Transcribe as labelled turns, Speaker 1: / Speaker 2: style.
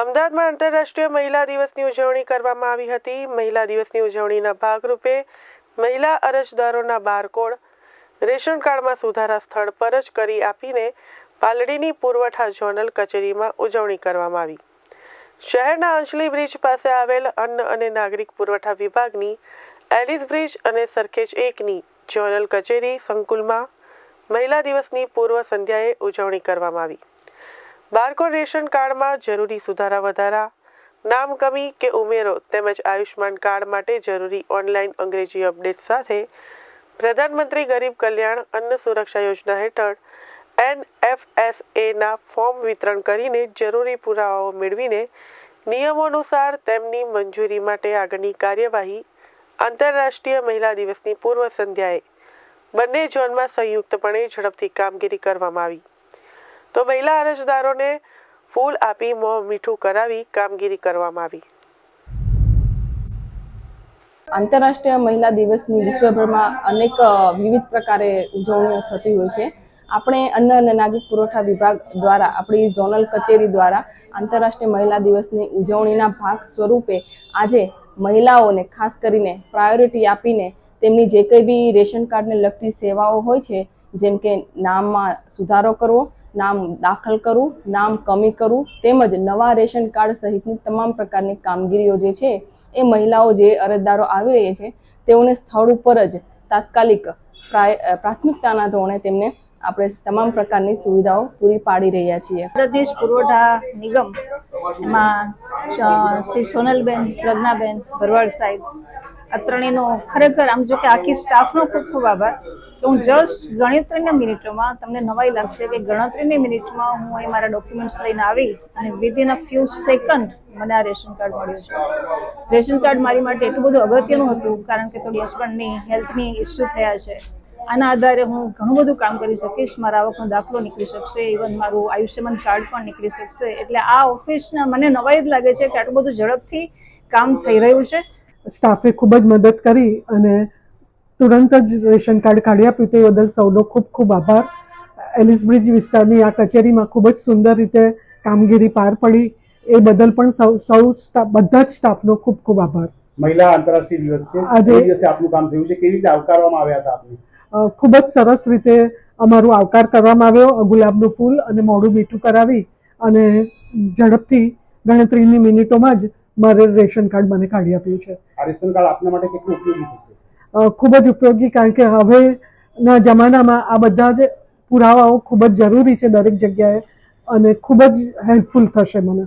Speaker 1: અમદાવાદમાં આંતરરાષ્ટ્રીય મહિલા દિવસની ઉજવણી કરવામાં આવી હતી. મહિલા દિવસની ઉજવણીના ભાગરૂપે મહિલા અરજદારોના બારકોડ રેશન કાર્ડમાં સુધારા સ્થળ પર જ કરી આપીને પાલડીની પુરવઠા ઝોનલ કચેરીમાં ઉજવણી કરવામાં આવી. શહેરના અંજલી બ્રિજ પાસે આવેલ અન્ન અને નાગરિક પુરવઠા વિભાગની એલિસ બ્રિજ અને સરખેજ એકની ઝોનલ કચેરી સંકુલમાં મહિલા દિવસની પૂર્વ સંધ્યાએ ઉજવણી કરવામાં આવી. બારકોડ રેશન કાર્ડમાં જરૂરી સુધારા વધારા, નામ કમી કે ઉમેરો તેમજ આયુષ્માન કાર્ડ માટે જરૂરી ઓનલાઈન અંગ્રેજી અપડેટ સાથે પ્રધાનમંત્રી ગરીબ કલ્યાણ અન્ન સુરક્ષા યોજના હેઠળ એનએફએસએના ફોર્મ વિતરણ કરીને જરૂરી પુરાવાઓ મેળવીને નિયમો અનુસાર તેમની મંજૂરી માટે આગળની કાર્યવાહી આંતરરાષ્ટ્રીય મહિલા દિવસની પૂર્વ સંધ્યાએ બંને ઝોનમાં સંયુક્તપણે ઝડપથી કામગીરી કરવામાં આવી. તો મહિલા અરજદારોને ફૂલ આપી મોં મીઠું કરાવી કામગીરી કરવામાં આવી.
Speaker 2: આંતરરાષ્ટ્રીય મહિલા દિવસની વિશ્વભરમાં અનેક વિવિધ પ્રકારે ઉજવણીઓ થતી હોય છે. આપણે અન્ન અને નાગરિક પુરવઠા વિભાગ દ્વારા, આપણી ઝોનલ કચેરી દ્વારા આંતરરાષ્ટ્રીય મહિલા દિવસની ઉજવણીના ભાગ સ્વરૂપે આજે મહિલાઓને ખાસ કરીને પ્રાયોરિટી આપીને તેમની જે કંઈ બી રેશન કાર્ડને લગતી સેવાઓ હોય છે, જેમ કે નામમાં સુધારો કરવો નામ દાખલ કરવું નામ કમી કરવું તેમજ નવા રેશન કાર્ડ સહિતની તમામ પ્રકારની કામગીરીઓ જે છે, એ મહિલાઓ જે અરજદારો આવી રહી છે, તેઓને સ્થળ ઉપર જ તાત્કાલિક પ્રાથમિકતાના ધોરણે તેમને આપણે તમામ પ્રકારની સુવિધાઓ પૂરી પાડી રહ્યા છીએ.
Speaker 3: પ્રદેશ પુરવઠા નિગમ એમાં શ્રી સોનલબેન, પ્રજ્ઞાબેન ભરવાડ સાહેબ આ ત્રણેયનો ખરેખર આમ જો કે આખી સ્ટાફનો ખૂબ ખૂબ આભાર. કે હું જસ્ટ ગણતરીની મિનિટોમાં તમને નવાઈ લાગશે કે ગણતરીની મિનિટમાં હું અહીં મારા ડોક્યુમેન્ટ્સ લઈને આવી અને વિધિન અ ફ્યુ સેકન્ડ મને આ રેશન કાર્ડ મળ્યું છે. રેશન કાર્ડ મારી માટે એટલું બધું અગત્યનું હતું, કારણ કે થોડી હસબન્ડની હેલ્થની ઇસ્યુ થયા છે. આના આધારે હું ઘણું બધું કામ કરી શકીશ, મારા આવકનો દાખલો નીકળી શકશે ઇવન મારું આયુષ્યમાન કાર્ડ પણ નીકળી શકશે. એટલે આ ઓફિસના મને નવાઈ જ લાગે છે કે આટલું બધું ઝડપથી કામ થઈ રહ્યું છે.
Speaker 4: સ્ટાફે ખૂબ જ મદદ કરી અને તુરંત જ રેશન કાર્ડ કાઢી આપ્યું. તે બદલ સૌનો ખૂબ ખૂબ આભાર. એલિસબ્રિજ વિસ્તારની આ કચેરીમાં ખૂબ જ સુંદર રીતે કામગીરી પાર પડી. એ બદલ પણ સૌ બધા જ સ્ટાફનો ખૂબ ખૂબ આભાર.
Speaker 5: મહિલા આંતરરાષ્ટ્રીય દિવસ છે.
Speaker 4: આજે-
Speaker 5: દિવસે આપનું કામ થયું છે. કેવી રીતે આવકારવામાં આવ્યા હતા આપને?
Speaker 4: ખૂબ જ સરસ રીતે અમારું આવકાર કરવામાં આવ્યો. ગુલાબનું ફૂલ અને મોડું મીઠું કરાવી અને ઝડપથી ગણતરીની મિનિટોમાં જ મારે રેશન કાર્ડ મને કાઢી આપ્યું છે.
Speaker 5: આ રેશન કાર્ડ આપના માટે કેટલું ઉપયોગી થશે?
Speaker 4: ખૂબ જ ઉપયોગી કારણ કે હવેના જમાનામાં આ બધા જ પુરાવાઓ ખૂબ જ જરૂરી છે દરેક જગ્યાએ અને ખૂબ જ હેલ્પફુલ થશે મને.